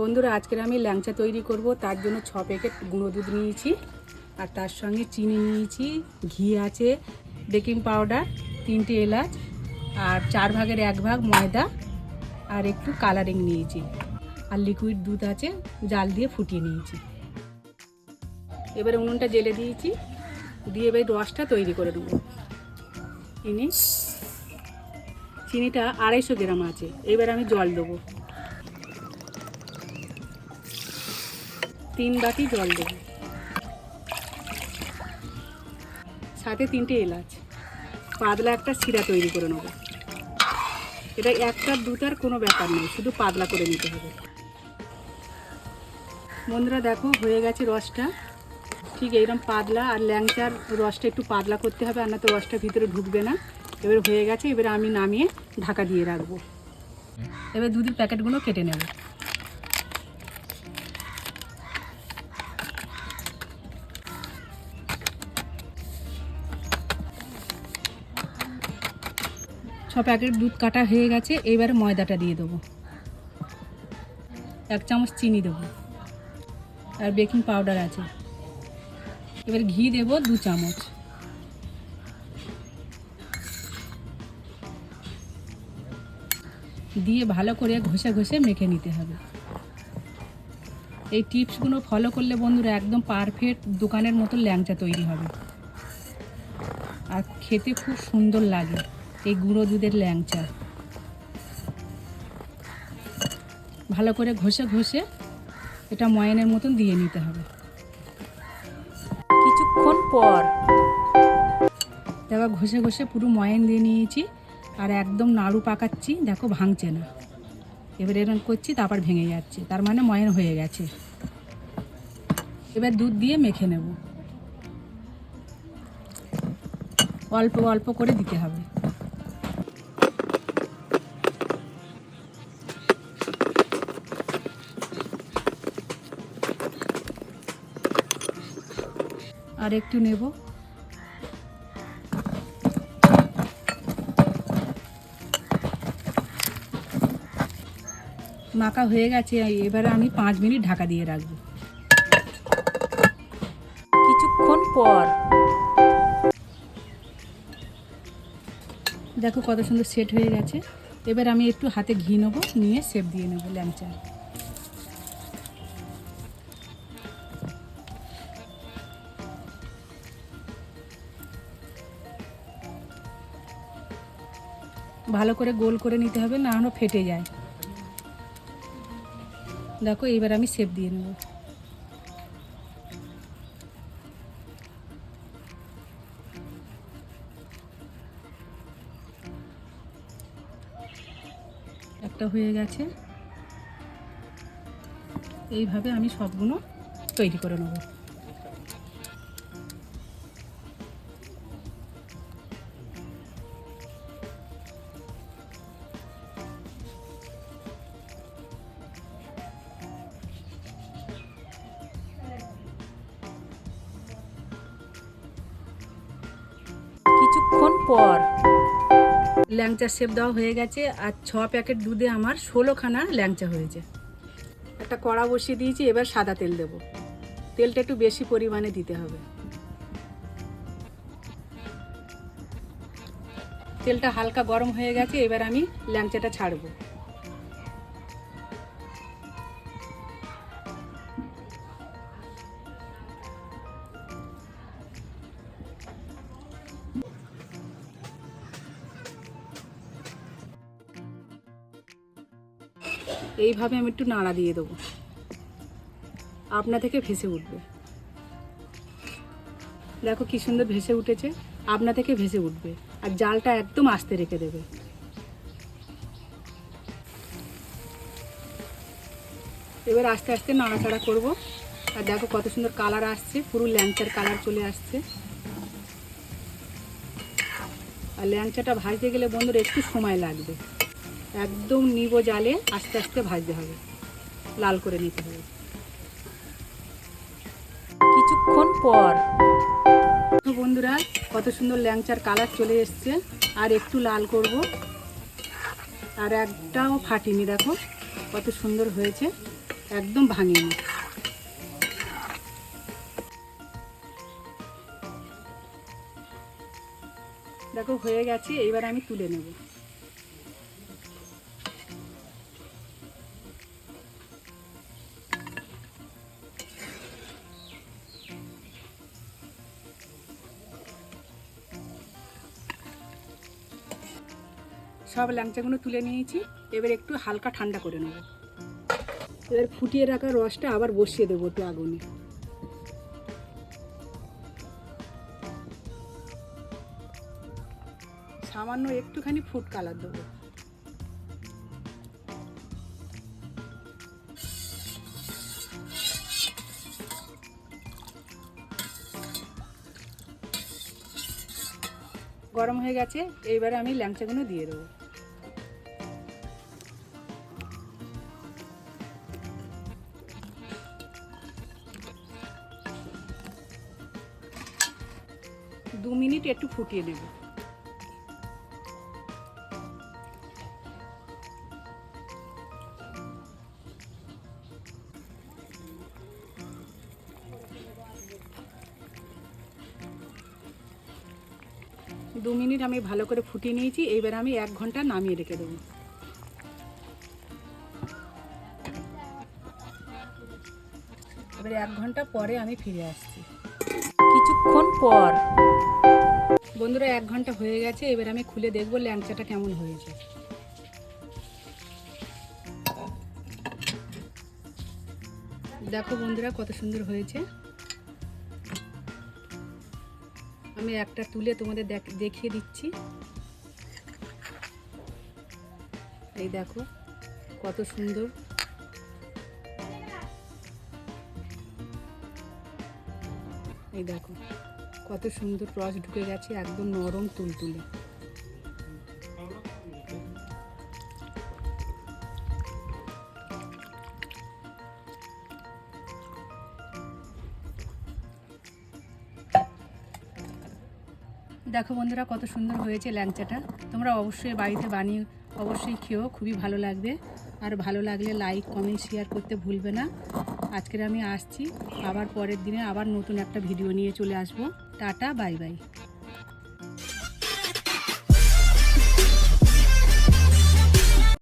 বন্ধুরা, আজকের আমি ল্যাংচা তৈরি করব। তার জন্য ছ প্যাকেট গুঁড়ো দুধ নিয়েছি, আর তার সঙ্গে চিনি নিয়েছি, ঘি আছে, বেকিং পাউডার, তিনটে এলাচ, আর চার ভাগের এক ভাগ ময়দা, আর একটু কালারিং নিয়েছি। আর লিকুইড দুধ আছে, জাল দিয়ে ফুটিয়ে নিয়েছি। এবারে উনুনটা জেলে দিয়েছি, দিয়ে এবার রসটা তৈরি করে নেব। চিনি চিনিটা আড়াইশো গ্রাম আছে, এবার আমি জল দেবো। তিন বাটি জল দেবো। সাথে তিনটে এলাচ। পাতলা একটা শিরা তৈরি করে নেব। এটা একটা, দুটার কোনো ব্যাপার নেই শুধু পাতলা করে নিতে হবে। বন্ধুরা, দেখো, হয়ে গেছে রসটা। ঠিক এইরকম পাতলা আর ল্যাংচার রসটা একটু পাতলা করতে হবে, আর না তো রসটা ভিতরে ঢুকবে না। এবার হয়ে গেছে, এবার আমি নামিয়ে ঢাকা দিয়ে রাখব। এবার দুধের প্যাকেটগুলো কেটে নেব। প্যাকেট দুধ কাটা হয়ে গেছে, এবারে ময়দাটা দিয়ে দেবো। এক চামচ চিনি দেবো। আর বেকিং পাউডার আছে। এবার ঘি দেবো দু চামচ। দিয়ে ভালো করে ঘষে ঘষে মেখে নিতে হবে। এই টিপসগুলো ফলো করলে বন্ধুরা একদম পারফেক্ট দোকানের মতো ল্যাংচা তৈরি হবে। আর খেতে খুব সুন্দর লাগে। এই গুঁড়ো দুধের ল্যাংচা। ভালো করে ঘষে ঘষে এটা ময়নের মতন দিয়ে নিতে হবে। কিছুক্ষণ পর দেখো ঘষে ঘষে পুরো ময়ন দিয়ে নিয়েছি আর একদম নাড়ু পাকাচ্ছি, দেখো ভাঙছে না। এবার এরকম করছি, তারপর ভেঙে যাচ্ছে, তার মানে ময়ান হয়ে গেছে। এবার দুধ দিয়ে মেখে নেব। অল্প অল্প করে দিতে হবে। আর একটু নেব। মাখা হয়ে গেছে, এবারে আমি পাঁচ মিনিট ঢাকা দিয়ে রাখব। কিছুক্ষণ পর। দেখো কত সুন্দর সেট হয়ে গেছে। এবার আমি একটু হাতে ঘি নেব, নিয়ে সেপ দিয়ে নেব ল্যাংচা। ভালো করে গোল করে নিতে হবে, না হলে ফেটে যায়। দেখো, এইবার আমি সেপ দিয়ে নেব। একটা হয়ে গেছে। এইভাবে আমি সবগুলো তৈরি করে নেব। পর। ল্যাংচা সেপ দেওয়া হয়ে গেছে আর ছ প্যাকেট দুধে আমার ষোলোখানা ল্যাংচা হয়েছে। একটা কড়া বসিয়ে দিয়েছি, এবার সাদা তেল দেব। তেলটা একটু বেশি পরিমাণে দিতে হবে। তেলটা হালকা গরম হয়ে গেছে, এবার আমি ল্যাংচাটা ছাড়বো। এইভাবে আমি একটু নাড়া দিয়ে দেবো। আপনা থেকে ভেসে উঠবে। দেখো কি সুন্দর ভেসে উঠেছে। আপনা থেকে ভেসে উঠবে। আর জালটা একদম আস্তে রেখে দেবে। এবার আস্তে আস্তে নাড়াচাড়া করব। আর দেখো কত সুন্দর কালার আসছে। পুরো ল্যাংচার কালার চলে আসছে। আর ল্যাংচাটা ভাজতে গেলে বন্ধুর একটু সময় লাগবে। একদম নিব জালে, আস্তে আস্তে ভাজতে হবে। লাল করে নিতে হবে। কিছুক্ষণ পর। বন্ধুরা, কত সুন্দর ল্যাংচার কালার চলে এসছে। আর একটু লাল করব। আর একটাও ফাটিনি, দেখো। কত সুন্দর হয়েছে। একদম ভাঙিনি। দেখো, হয়ে গেছে। এবার আমি তুলে নেব। সব ল্যাংচাগুলো তুলে নিয়েছি, এবার একটু হালকা ঠান্ডা করে নেব। এবার ফুটিয়ে রাখা রসটা আবার বসিয়ে দেবো একটু আগুনে। সামান্য একটুখানি ফুড কালার দেবো। গরম হয়ে গেছে এইবারে আমি ল্যাংচাগুলো দিয়ে দেবো। দু মিনিট একটু ফুটিয়ে নেব। দু মিনিট আমি ভালো করে ফুটিয়ে নিয়েছি এইবার আমি এক ঘণ্টা নামিয়ে রেখে দেবো। এবার এক ঘণ্টা পরে আমি ফিরে আসছি। কিছুক্ষণ পর বন্ধুরা, এক ঘণ্টা হয়ে গেছে, এবার আমি খুলে দেখব ল্যাংচাটা কেমন হয়েছে। দেখো বন্ধুরা, কত সুন্দর হয়েছে। আমি একটা তুলে তোমাদের দেখ- দেখিয়ে দিচ্ছি। এই দেখো, কত সুন্দর। এই দেখো। কত সুন্দর রস ঢুকে গেছে, একদম নরম তুলতুলে। দেখো বন্ধুরা, কত সুন্দর হয়েছে ল্যাংচাটা। তোমরা অবশ্যই বাড়িতে বানিয়ে অবশ্যই খেও খুবই ভালো লাগবে। আর ভালো লাগলে লাইক, কমেন্ট, শেয়ার করতে ভুলবে না। আজকের আমি আসছি, আবার পরের দিনে আবার নতুন একটা ভিডিও নিয়ে চলে আসব। Tata bye bye.